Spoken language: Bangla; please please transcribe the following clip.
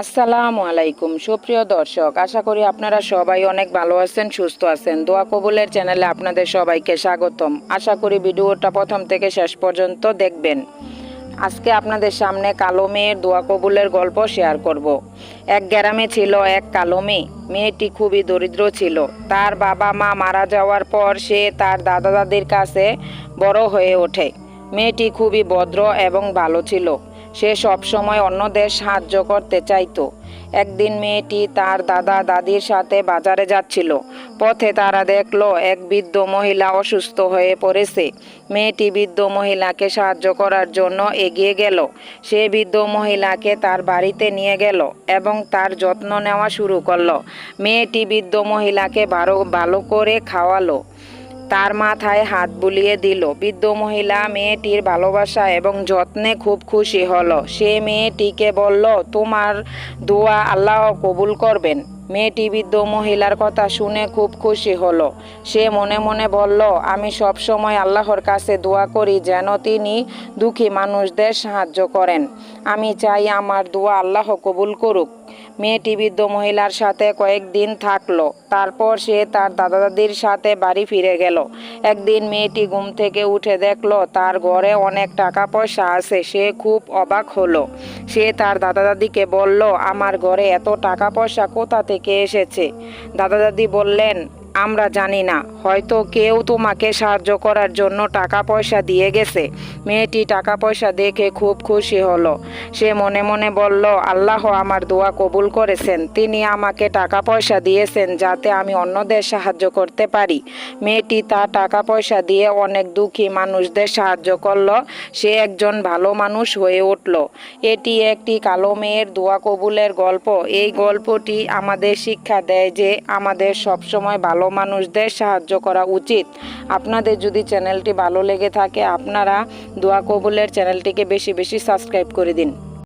আসসালামু আলাইকুম। সুপ্রিয় দর্শক, আশা করি আপনারা সবাই অনেক ভালো আছেন, সুস্থ আছেন। দোয়া কবুলের চ্যানেলে আপনাদের সবাইকে স্বাগতম। আশা করি ভিডিওটা প্রথম থেকে শেষ পর্যন্ত দেখবেন। আজকে আপনাদের সামনে কালো মেয়ের দোয়া কবুলের গল্প শেয়ার করব। এক গ্রামে ছিল এক কালো মেয়ে। মেয়েটি খুবই দরিদ্র ছিল। তার বাবা মা মারা যাওয়ার পর সে তার দাদা দাদির কাছে বড় হয়ে ওঠে। মেয়েটি খুবই ভদ্র এবং ভালো ছিল। সে সবসময় অন্যদের সাহায্য করতে চাইতো। একদিন মেয়েটি তার দাদা দাদির সাথে বাজারে যাচ্ছিল। পথে তারা দেখল এক বৃদ্ধ মহিলা অসুস্থ হয়ে পড়েছে। মেয়েটি বৃদ্ধ মহিলাকে সাহায্য করার জন্য এগিয়ে গেল। সে বৃদ্ধ মহিলাকে তার বাড়িতে নিয়ে গেল এবং তার যত্ন নেওয়া শুরু করল। মেয়েটি বৃদ্ধ মহিলাকে ভালো ভালো করে খাওয়ালো। তার মাথায় হাত বুলিয়ে দিল। বৃদ্ধ মহিলা মেয়েটির ভালোবাসা এবং যত্নে খুব খুশি হলো। সে মেয়েটিকে বলল, তোমার দোয়া আল্লাহ কবুল করবেন। মেয়েটি বৃদ্ধ মহিলার কথা শুনে খুব খুশি হলো। সে মনে মনে বলল, আমি সব সময় আল্লাহর কাছে দোয়া করি যেন তিনি দুঃখী মানুষদের সাহায্য করেন। আমি চাই আমার দোয়া আল্লাহ কবুল করুক। মেয়েটি বৃদ্ধ মহিলার সাথে কয়েকদিন থাকল। তারপর সে তার দাদা দাদির সাথে বাড়ি ফিরে গেল। একদিন মেয়েটি ঘুম থেকে উঠে দেখল তার ঘরে অনেক টাকা পয়সা আছে, সে খুব অবাক হলো। সে তার দাদা দাদিকে বলল, আমার ঘরে এত টাকা পয়সা কোথা থেকে এসেছে? দাদা দাদি বললেন আমরা জানি না। হয়তো কেউ তোমাকে সাহায্য করার জন্য টাকা পয়সা দিয়ে গেছে। মেয়েটি টাকা পয়সা দেখে খুব খুশি হলো। সে মনে মনে বলল, আল্লাহ আমার দোয়া কবুল করেছেন। তিনি আমাকে টাকা পয়সা দিয়েছেন যাতে আমি অন্যদের সাহায্য করতে পারি। মেয়েটি তার টাকা পয়সা দিয়ে অনেক দুঃখী মানুষদের সাহায্য করল। সে একজন ভালো মানুষ হয়ে উঠল। এটি একটি কালো মেয়ের দোয়া কবুলের গল্প। এই গল্পটি আমাদের শিক্ষা দেয় যে আমাদের সবসময় ভালো মানুষদের সাহায্য করা উচিত। আপনাদের যদি চ্যানেলটি ভালো লেগে থাকে, আপনারা দোয়া কবুলের চ্যানেলটিকে বেশি বেশি সাবস্ক্রাইব করে দিন।